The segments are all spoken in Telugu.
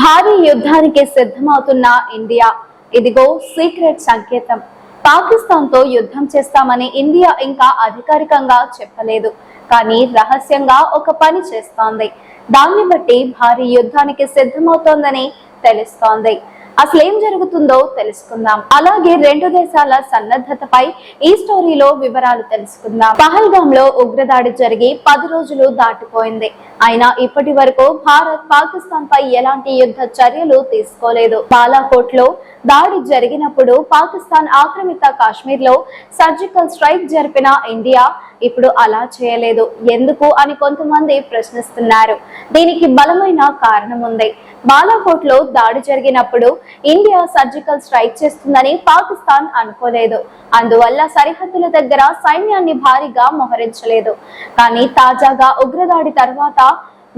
భారీ యుద్ధానికి సిద్ధమవుతున్న ఇండియా. ఇదిగో సీక్రెట్ సంకేతం. పాకిస్తాన్తో యుద్ధం చేస్తామని ఇండియా ఇంకా అధికారికంగా చెప్పలేదు. కానీ రహస్యంగా ఒక పని చేస్తోంది. దాన్ని బట్టి భారీ యుద్ధానికి సిద్ధమవుతోందని తెలుస్తోంది. అసలు ఏం జరుగుతుందో తెలుసుకుందాం. అలాగే రెండు దేశాల సన్నద్ధతపై ఈ స్టోరీలో వివరాలు తెలుసుకుందాం. పహల్గామ్లో ఉగ్రదాడి జరిగి పది రోజులు దాటిపోయింది. అయినా ఇప్పటి వరకు భారత్ పాకిస్తాన్ పై ఎలాంటి యుద్ధ చర్యలు తీసుకోలేదు. బాలాకోట్లో దాడి జరిగినప్పుడు పాకిస్తాన్ ఆక్రమిత కాశ్మీర్లో సర్జికల్ స్ట్రైక్ జరిపిన ఇండియా ఇప్పుడు అలా చేయలేదు. ఎందుకు అని కొంతమంది ప్రశ్నిస్తున్నారు. దీనికి బలమైన కారణం ఉంది. బాలాకోట్లో దాడి జరిగినప్పుడు ఇండియా సర్జికల్ స్ట్రైక్ చేస్తుందని పాకిస్తాన్ అనుకోలేదు. అందువల్ల సరిహద్దుల దగ్గర సైన్యాన్ని భారీగా మోహరించలేదు. కానీ తాజాగా ఉగ్రదాడి తర్వాత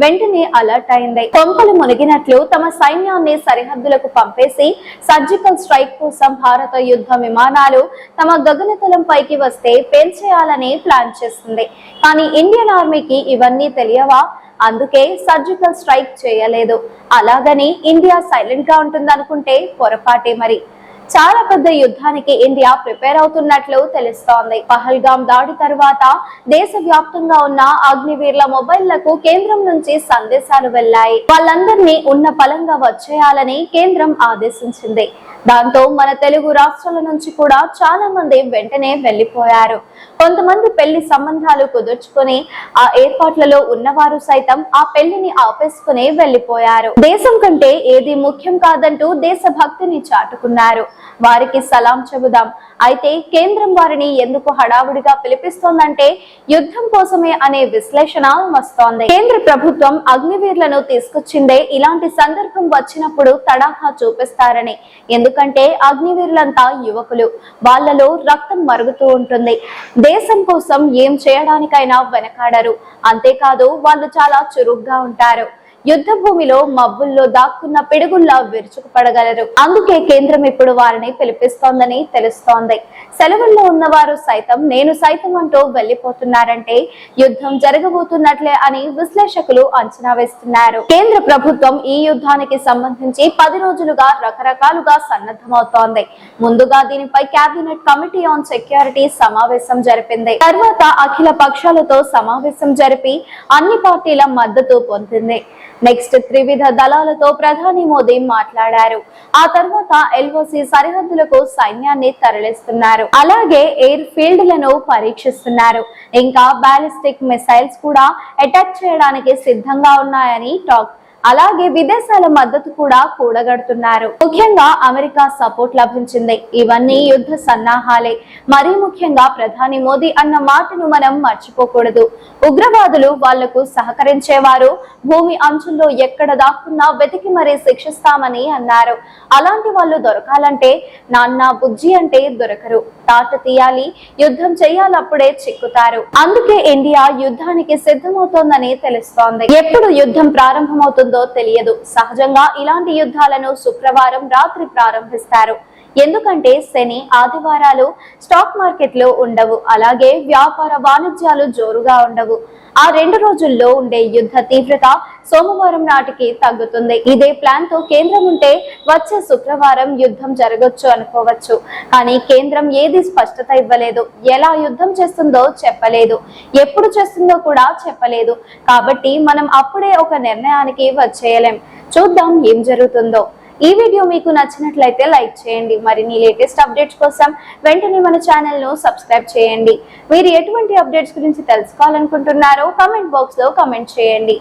వెంటనే అలర్ట్ అయింది. కొంపలు మునిగినట్లు తమ సైన్యాన్ని సరిహద్దులకు పంపేసి సర్జికల్ స్ట్రైక్ కోసం భారత యుద్ధ విమానాలు తమ గగనతలం పైకి వస్తే పేల్చేయాలని ప్లాన్ చేస్తుంది. కానీ ఇండియన్ ఆర్మీకి ఇవన్నీ తెలియవా? అందుకే సర్జికల్ స్ట్రైక్ చేయలేదు. అలాగని ఇండియా సైలెంట్గా ఉంటుందనుకుంటే పొరపాటే మరి. చాలా పెద్ద యుద్ధానికి ఇండియా ప్రిపేర్ అవుతున్నట్లు తెలుస్తోంది. పహల్గామ్ దాడి తర్వాత దేశవ్యాప్తంగా ఉన్న అగ్నివీర్ల మొబైల్లకు కేంద్రం నుంచి సందేశాలు వెళ్ళాయి వాళ్ళందరినీ ఉన్న పలంగా వచ్చేయాలని కేంద్రం ఆదేశించింది. దాంతో మన తెలుగు రాష్ట్రాల నుంచి కూడా చాలా మంది వెంటనే వెళ్ళిపోయారు కొంతమంది పెళ్ళి సంబంధాలు కుదుర్చుకుని ఆ ఏర్పాట్లలో ఉన్నవారు సైతం ఆ పెళ్ళిని ఆపేసుకుని వెళ్ళిపోయారు దేశం కంటే ఏది ముఖ్యం కాదంటూ దేశభక్తిని చాటుకున్నారు. వారికి సలాం చెబుదాం. అయితే కేంద్రం వారిని ఎందుకు హడావుడిగా పిలిపిస్తోందంటే యుద్ధం కోసమే అనే విశ్లేషణ వస్తోంది. కేంద్ర ప్రభుత్వం అగ్నివీర్లను తీసుకొచ్చిందే ఇలాంటి సందర్భం వచ్చినప్పుడు తడాహా చూపిస్తారని. ఎందుకంటే అగ్నివీరులంతా యువకులు. వాళ్ళలో రక్తం మరుగుతూ ఉంటుంది. దేశం కోసం ఏం చేయడానికైనా వెనకాడరు. అంతేకాదు వాళ్ళు చాలా చురుగ్గా ఉంటారు. యుద్ధ భూమిలో మబ్బుల్లో దాక్కున్న పిడుగుల్లా విరుచుకుపడగలరు. అందుకే కేంద్రం ఇప్పుడు వారిని పిలిపిస్తోందని తెలుస్తోంది. సెలవుల్లో ఉన్నవారు సైతం నేను సైతం అంటూ వెళ్ళిపోతున్నారంటే యుద్ధం జరగబోతున్నట్లే అని విశ్లేషకులు అంచనా వేస్తున్నారు. కేంద్ర ప్రభుత్వం ఈ యుద్ధానికి సంబంధించి పది రోజులుగా రకరకాలుగా సన్నద్ధమవుతోంది. ముందుగా దీనిపై కేబినెట్ కమిటీ ఆన్ సెక్యూరిటీ సమావేశం జరిపింది. తర్వాత అఖిల పక్షాలతో సమావేశం జరిపి అన్ని పార్టీల మద్దతు పొందింది. నెక్స్ట్ త్రివిధ దళాలతో ప్రధాని మోదీ మాట్లాడారు. ఆ తర్వాత ఎల్ఓసి సరిహద్దులకు సైన్యాన్ని తరలిస్తున్నారు. అలాగే ఎయిర్ ఫీల్డ్లను పరీక్షిస్తున్నారు. ఇంకా బాలిస్టిక్ మిసైల్స్ కూడా అటాక్ చేయడానికి సిద్ధంగా ఉన్నాయని టాక్ అలాగే విదేశాల మద్దతు కూడా కూడగడుతున్నారు. ముఖ్యంగా అమెరికా సపోర్ట్ లభించింది. ఇవన్నీ యుద్ధ సన్నాహాలే. మరీ ముఖ్యంగా ప్రధాని మోదీ అన్న మాటను మనం మర్చిపోకూడదు. ఉగ్రవాదులు వాళ్ళకు సహకరించేవారు భూమి అంచుల్లో ఎక్కడ దాక్కున్నా వెతికి మరీ శిక్షిస్తామని అన్నారు. అలాంటి వాళ్ళు దొరకాలంటే నాన్న బుజ్జి అంటే దొరకరు. తాట తీయాలి యుద్ధం చేయాలప్పుడే చిక్కుతారు. అందుకే ఇండియా యుద్ధానికి సిద్ధమవుతోందని తెలుస్తోంది. ఎప్పుడు యుద్ధం ప్రారంభమవుతుంది తెలియదు. సహజంగా ఇలాంటి యుద్ధాలను శుక్రవారం రాత్రి ప్రారంభిస్తారు. ఎందుకంటే శని ఆదివారాలు స్టాక్ మార్కెట్లో ఉండవు. అలాగే వ్యాపార వాణిజ్యాలు జోరుగా ఉండవు. ఆ రెండు రోజుల్లో ఉండే యుద్ధ తీవ్రత సోమవారం నాటికి తగ్గుతుంది. ఇదే ప్లాన్తో కేంద్రం ఉంటే వచ్చే శుక్రవారం యుద్ధం జరగొచ్చు అనుకోవచ్చు. కానీ కేంద్రం ఏది స్పష్టత ఇవ్వలేదు. ఎలా యుద్ధం చేస్తుందో చెప్పలేదు. ఎప్పుడు చేస్తుందో కూడా చెప్పలేదు. కాబట్టి మనం అప్పుడే ఒక నిర్ణయానికి వచ్చేయలేం. చూద్దాం ఏం జరుగుతుందో. ఈ వీడియో మీకు నచ్చినట్లయితే లైక్ చేయండి. మరిన్ని లేటెస్ట్ అప్డేట్స్ కోసం వెంటనే మన ఛానల్ను సబ్స్క్రైబ్ చేయండి. మీరు ఎటువంటి అప్డేట్స్ గురించి తెలుసుకోవాలనుకుంటున్నారో కమెంట్ బాక్స్లో కమెంట్ చేయండి.